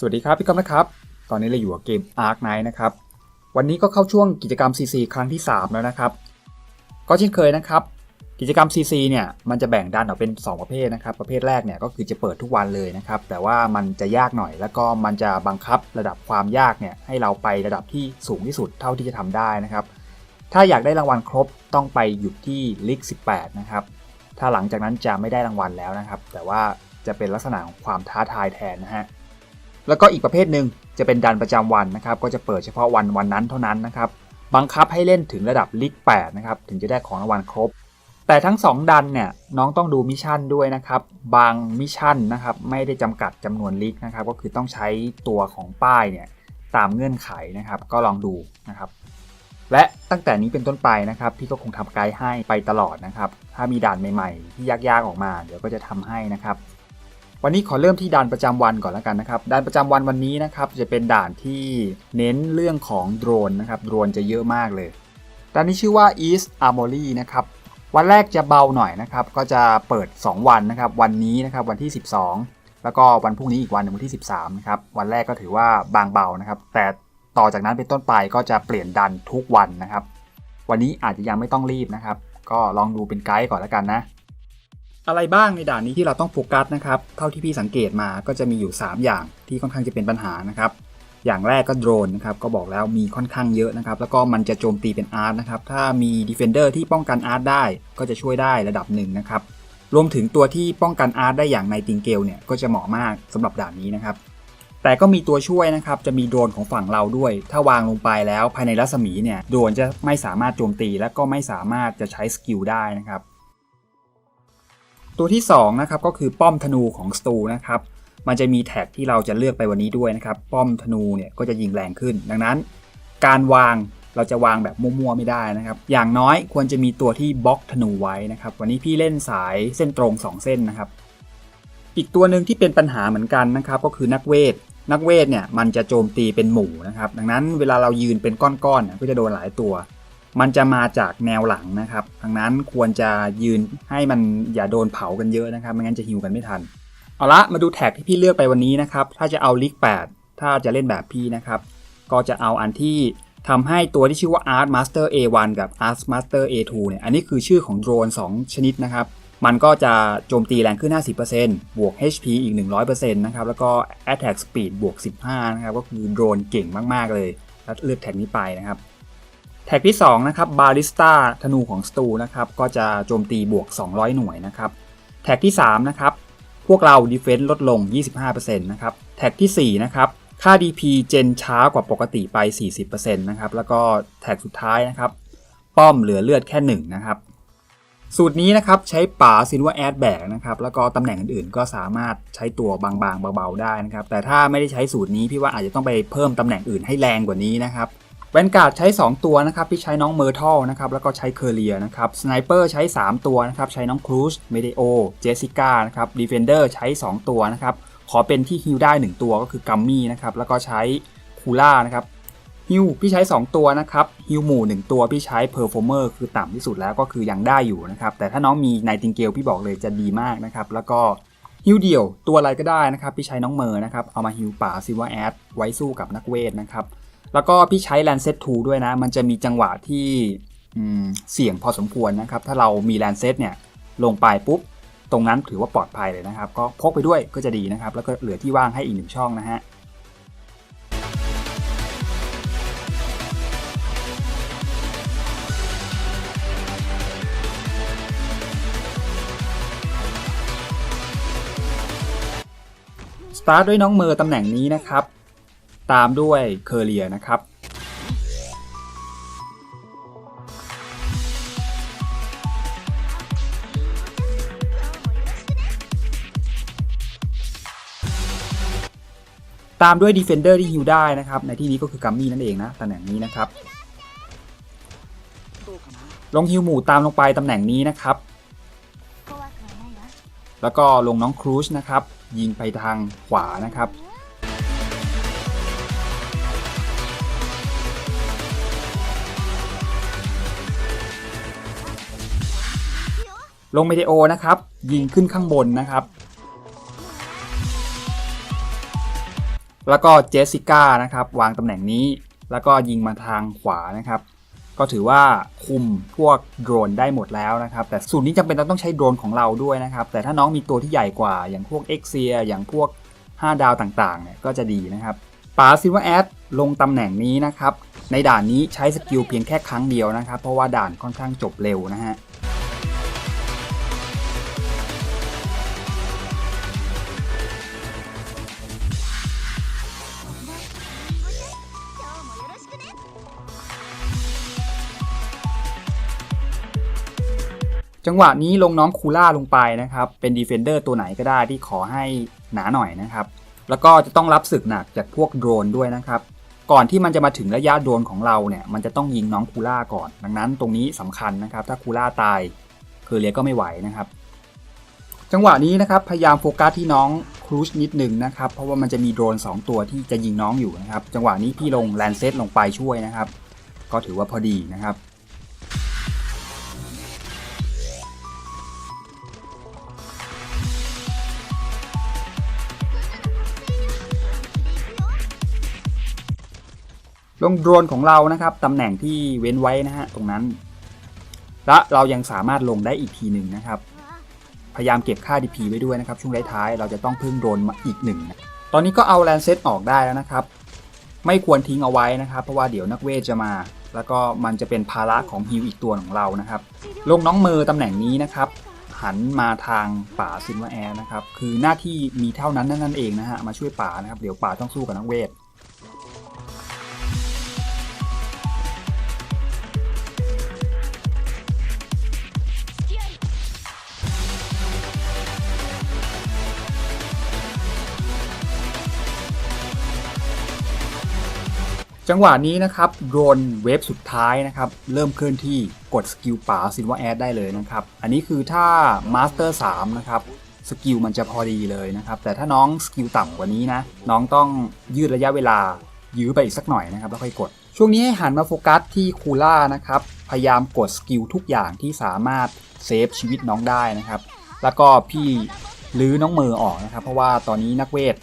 สวัสดีครับ พี่ก๊อฟนะครับ ตอนนี้เราอยู่กับเกม Ark Knight นะครับ วันนี้ก็เข้าช่วงกิจกรรม CC ครั้งที่ 3 แล้วนะครับ ก็เช่นเคยนะครับ กิจกรรม CC เนี่ยมันจะแบ่งดันออกเป็น 2 ประเภทนะครับ ประเภทแรกเนี่ยก็คือจะเปิดทุกวันเลยนะครับ แต่ว่ามันจะยากหน่อย แล้วก็มันจะบังคับระดับความยากเนี่ยให้เราไประดับที่สูงที่สุดเท่าที่จะทำได้นะครับ ถ้าอยากได้รางวัลครบต้องไปหยุดที่ลิก18 นะครับ ถ้าหลังจากนั้นจะไม่ได้รางวัลแล้วนะครับ แต่ว่าจะเป็นลักษณะของความท้าทายแทนนะฮะ แล้วก็อีกประเภทหนึ่งจะเป็นดันประจำวันนะครับ ก็จะเปิดเฉพาะวันวันนั้นเท่านั้นนะครับ บังคับให้เล่นถึงระดับลิก8นะครับ ถึงจะได้ของรางวัลครบ แต่ทั้ง 2 ดันเนี่ยน้องต้องดูมิชชั่นด้วยนะครับ บางมิชชั่นนะครับไม่ได้จำกัดจำนวนลิกนะครับ ก็คือต้องใช้ตัวของป้ายเนี่ยตามเงื่อนไขนะครับ ก็ลองดูนะครับและตั้งแต่นี้เป็นต้นไปนะครับพี่ก็คงทำไกด์ให้ไปตลอดนะครับ ถ้ามีด่านใหม่ ๆ ที่ยากๆออกมา เดี๋ยวก็จะทำให้นะครับ วันนี้ขอเริ่มที่ด่านประจำวันก่อนแล้วกันนะครับด่านประจำวันวันนี้นะครับจะเป็นด่านที่เน้นเรื่องของโดรนนะครับโดรนจะเยอะมากเลยด่านนี้ชื่อว่า East Armory นะครับวันแรกจะเบาหน่อยนะครับก็จะเปิด 2 วันนะครับวันนี้นะครับวันที่ 12 แล้วก็วันพรุ่งนี้อีกวันหนึ่งวันที่ 13นะครับวันแรกก็ถือว่าบางเบานะครับแต่ต่อจากนั้นเป็นต้นไปก็จะเปลี่ยนดันทุกวันนะครับ วันนี้อาจจะยังไม่ต้องรีบนะครับ ก็ลองดูเป็นไกด์ก่อนแล้วกันนะ อะไรบ้างในด่านนี้ที่เราต้องโฟกัสนะครับ เท่าที่พี่สังเกตมาก็จะมีอยู่ 3 อย่างที่ค่อนข้างจะเป็นปัญหานะครับ อย่างแรกก็โดรนนะครับ ก็บอกแล้วมีค่อนข้างเยอะนะครับ แล้วก็มันจะโจมตีเป็นอาร์ตนะครับ ถ้ามีดีเฟนเดอร์ที่ป้องกันอาร์ตได้ ก็จะช่วยได้ระดับหนึ่งนะครับ รวมถึงตัวที่ป้องกันอาร์ตได้อย่างในติงเกลเนี่ยก็จะเหมาะมากสำหรับด่านนี้นะครับ แต่ก็มีตัวช่วยนะครับ จะมีโดรนของฝั่งเราด้วย ถ้าวางลงไปแล้วภายในรัศมีเนี่ย โดรนจะไม่สามารถโจมตี และก็ไม่สามารถจะใช้สกิลได้นะครับ ตัวที่2นะครับก็คือป้อมธนูของสตูนะครับมันจะมีแท็กที่เราจะเลือกไปวันนี้ด้วยนะครับ ป้อมธนูเนี่ยก็จะยิงแรงขึ้น ดังนั้น การวางเราจะวางแบบมั่วๆไม่ได้นะครับ อย่างน้อยควรจะมีตัวที่บล็อกธนูไว้นะครับ วันนี้พี่เล่นสายเส้นตรง 2 เส้นนะครับ อีกตัวหนึ่งที่เป็นปัญหาเหมือนกันนะครับ ก็คือนักเวท นักเวทเนี่ยมันจะโจมตีเป็นหมู่นะครับ ดังนั้นเวลาเรายืนเป็นก้อนๆก็จะโดนหลายตัว มันจะมาจากแนวหลังนะครับดังนั้นควรจะยืนให้มันอย่าโดนเผากันเยอะนะครับไม่งั้นจะฮิวกันไม่ทัน เอาละมาดูแท็กที่พี่เลือกไปวันนี้นะครับ ถ้าจะเอาลิก8ถ้าจะเล่นแบบพี่นะครับ ก็จะเอาอันที่ทำให้ตัวที่ชื่อว่า Art Master A1 กับ Art Master A2 เนี่ย อันนี้คือชื่อของโดรน 2 ชนิดนะครับ มันก็จะโจมตีแรงขึ้น 50%บวก HP อีก 100%นะครับ แล้วก็ Attack Speed บวก 15 นะครับ ก็คือโดรนเก่งมาก ๆ เลย แล้วเลือกแท็กนี้ไปนะครับ แท็กที่2นะครับ Ballista ธนูของสตูนะครับก็จะโจมตีบวก 200 หน่วยนะครับแท็กที่3นะครับพวกเรา Defense ลดลง 25%นะครับแท็กที่4นะครับค่า DP เจนช้ากว่าปกติไป 40%นะครับแล้วก็แท็กสุดท้ายนะครับป้อมเหลือเลือดแค่1นะครับสูตรนี้นะครับใช้ป่าซินว่าแอดแบกนะครับแล้วก็ตำแหน่งอื่นๆ ก็สามารถใช้ตัวบางๆเบาๆได้นะครับแต่ถ้าไม่ได้ใช้สูตรนี้พี่ว่าอาจจะต้องไปเพิ่มตำแหน่งอื่นให้แรงกว่านี้นะครับ แวนการ์ดใช้ 2 ตัวนะครับที่ใช้น้องเมอร์ทัลนะครับแล้วก็ใช้เคอร์เลียนะครับสไนเปอร์ใช้ 3 ตัวนะครับใช้น้องครูซเมเดโอเจสิก้านะครับดีเฟนเดอร์ใช้ 2 ตัวนะครับขอเป็นที่ฮิลได้ 1 ตัวก็คือกัมมี่นะครับแล้วก็ใช้คูล่านะครับฮิลพี่ใช้ 2 ตัวนะครับฮิลหมู่ 1 ตัวพี่ใช้เพอร์ฟอร์เมอร์คือต่ำที่สุดแล้วก็คือยังได้อยู่นะครับแต่ถ้าน้องมีไนติงเกลพี่บอกเลยจะดีมากนะครับแล้วก็ฮิลเดี่ยวตัวอะไรก็ได้นะครับพี่ใช้น้องเมอร์นะครับเอามาฮิลป่าซิว่าแอดไว้สู้กับนักเวทนะครับ แล้วก็พี่ใช้ l a n d s e t 2 ด้วยนะ มันจะมีจังหวะที่เสี่ยงพอสมควรนะครับ ถ้าเรามี l a n d s e t เนี่ยลงไปปุ๊บ ตรงนั้นถือว่าปลอดภัยเลยนะครับ ก็พกไปด้วยก็จะดีนะครับ แล้วก็เหลือที่ว่างให้อีกหนึ่งช่องนะฮะสตาร์ทด้วยน้องเมอร์ตำแหน่งนี้นะครับ ตามด้วยเคอร์เลียนะครับตามด้วย Defender ที่ฮิวได้นะครับ ในที่นี้ก็คือกัมมี่นั่นเองนะตำแหน่งนี้นะครับ ลงฮิวหมู่ตามลงไปตำแหน่งนี้นะครับ แล้วก็ลงน้องครูชนะครับ ยิงไปทางขวานะครับ ลงเมเดโอนะครับ ยิงขึ้นข้างบนนะครับ แล้วก็เจสสิก้านะครับ วางตำแหน่งนี้ แล้วก็ยิงมาทางขวานะครับ ก็ถือว่าคุมพวกโดรนได้หมดแล้วนะครับ แต่สูตรนี้จำเป็นต้องใช้โดรนของเราด้วยนะครับ แต่ถ้าน้องมีตัวที่ใหญ่กว่า อย่างพวกเอ็กเซียอย่างพวก 5 ดาวต่างๆเนี่ยก็จะดีนะครับป๋าซิลเวอร์แอดลงตำแหน่งนี้นะครับ ในด่านนี้ใช้สกิลเพียงแค่ครั้งเดียวนะครับ เพราะว่าด่านค่อนข้างจบเร็วนะฮะ จังหวะนี้ลงน้องคูล่าลงไปนะครับ เป็นดีเฟนเดอร์ตัวไหนก็ได้ที่ขอให้หนาหน่อยนะครับ แล้วก็จะต้องรับศึกหนักจากพวกโดรนด้วยนะครับ ก่อนที่มันจะมาถึงระยะโดรนของเราเนี่ย มันจะต้องยิงน้องคูล่าก่อน ดังนั้นตรงนี้สำคัญนะครับ ถ้าคูล่าตายเคอเรียก็ไม่ไหวนะครับ จังหวะนี้นะครับพยายามโฟกัสที่น้องครูชนิดหนึ่งนะครับ เพราะว่ามันจะมีโดรน 2 ตัวที่จะยิงน้องอยู่นะครับ จังหวะนี้พี่ลงแลนเซตลงไปช่วยนะครับ ก็ถือว่าพอดีนะครับ ลงโดรนของเรานะครับตำแหน่งที่เว้นไว้นะฮะตรงนั้น และเรายังสามารถลงได้อีกทีหนึ่งนะครับ พยายามเก็บค่า DP ไว้ด้วยนะครับ ช่วงท้ายๆเราจะต้องพึ่งโดรนมาอีกหนึ่งนะตอนนี้ก็เอาแลนเซตออกได้แล้วนะครับ ไม่ควรทิ้งเอาไว้นะครับ เพราะว่าเดี๋ยวนักเวทจะมา แล้วก็มันจะเป็นภาระของฮิวอีกตัวของเรานะครับ ลงน้องเมอร์ตำแหน่งนี้นะครับหันมาทางป่าซินวาแอร์นะครับ คือหน้าที่มีเท่านั้นนั่นเองนะฮะ มาช่วยป่านะครับ เดี๋ยวป่าต้องสู้กับนักเวท จังหวะนี้นะครับโดรนเวฟสุดท้ายนะครับ เริ่มเคลื่อนที่กดสกิลป่าซินวาแอดได้เลยนะครับ อันนี้คือถ้ามาสเตอร์3นะครับสกิลมันจะพอดีเลยนะครับ แต่ถ้าน้องสกิลต่ำกว่านี้นะ น้องต้องยืดระยะเวลายื้อไปอีกสักหน่อยนะครับ แล้วค่อยกด ช่วงนี้ให้หันมาโฟกัสที่คูล่านะครับ พยายามกดสกิลทุกอย่างที่สามารถเซฟชีวิตน้องได้นะครับ แล้วก็พี่ลื้อน้องเมอออกนะครับ เพราะว่าตอนนี้นักเวท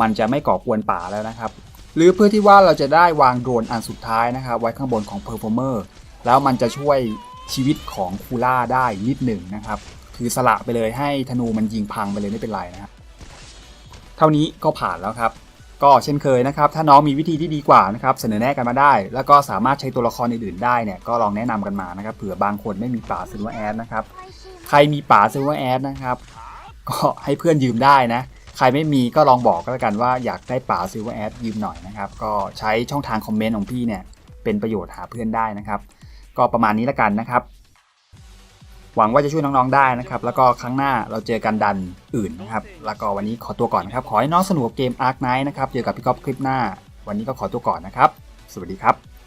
มันจะไม่ก่อกวนป่าแล้วนะครับ หรือเพื่อที่ว่าเราจะได้วางโดรนอันสุดท้ายนะครับไว้ข้างบนของเพอร์ฟอร์เมอร์แล้วมันจะช่วยชีวิตของคูล่าได้นิดหนึ่งนะครับ คือสละไปเลยให้ธนูมันยิงพังไปเลยไม่เป็นไรนะครับเท่านี้ก็ผ่านแล้วครับ ก็เช่นเคยนะครับ ถ้าน้องมีวิธีที่ดีกว่านะครับเสนอแนะกันมาได้ แล้วก็สามารถใช้ตัวละครอื่นๆได้เนี่ยก็ลองแนะนำกันมานะครับเผื่อบางคนไม่มีป่าซิลเวอร์แอดนะครับใครมีป่าซิลเวอร์แอดนะครับก็ให้เพื่อนยืมได้นะ ใครไม่มีก็ลองบอกก็แล้วกันว่าอยากได้ป่าซิลเวอร์แอดยืมหน่อยนะครับ ก็ใช้ช่องทางคอมเมนต์ของพี่เนี่ยเป็นประโยชน์หาเพื่อนได้นะครับ ก็ประมาณนี้และกันนะครับ หวังว่าจะช่วยน้องๆได้นะครับ แล้วก็ครั้งหน้าเราเจอกันดันอื่นนะครับ แล้วก็วันนี้ขอตัวก่อนนะครับ ขอให้น้องสนุกเกม Ark Knight นะครับ เจอกับพี่ก๊อฟคลิปหน้า วันนี้ก็ขอตัวก่อนนะครับ สวัสดีครับ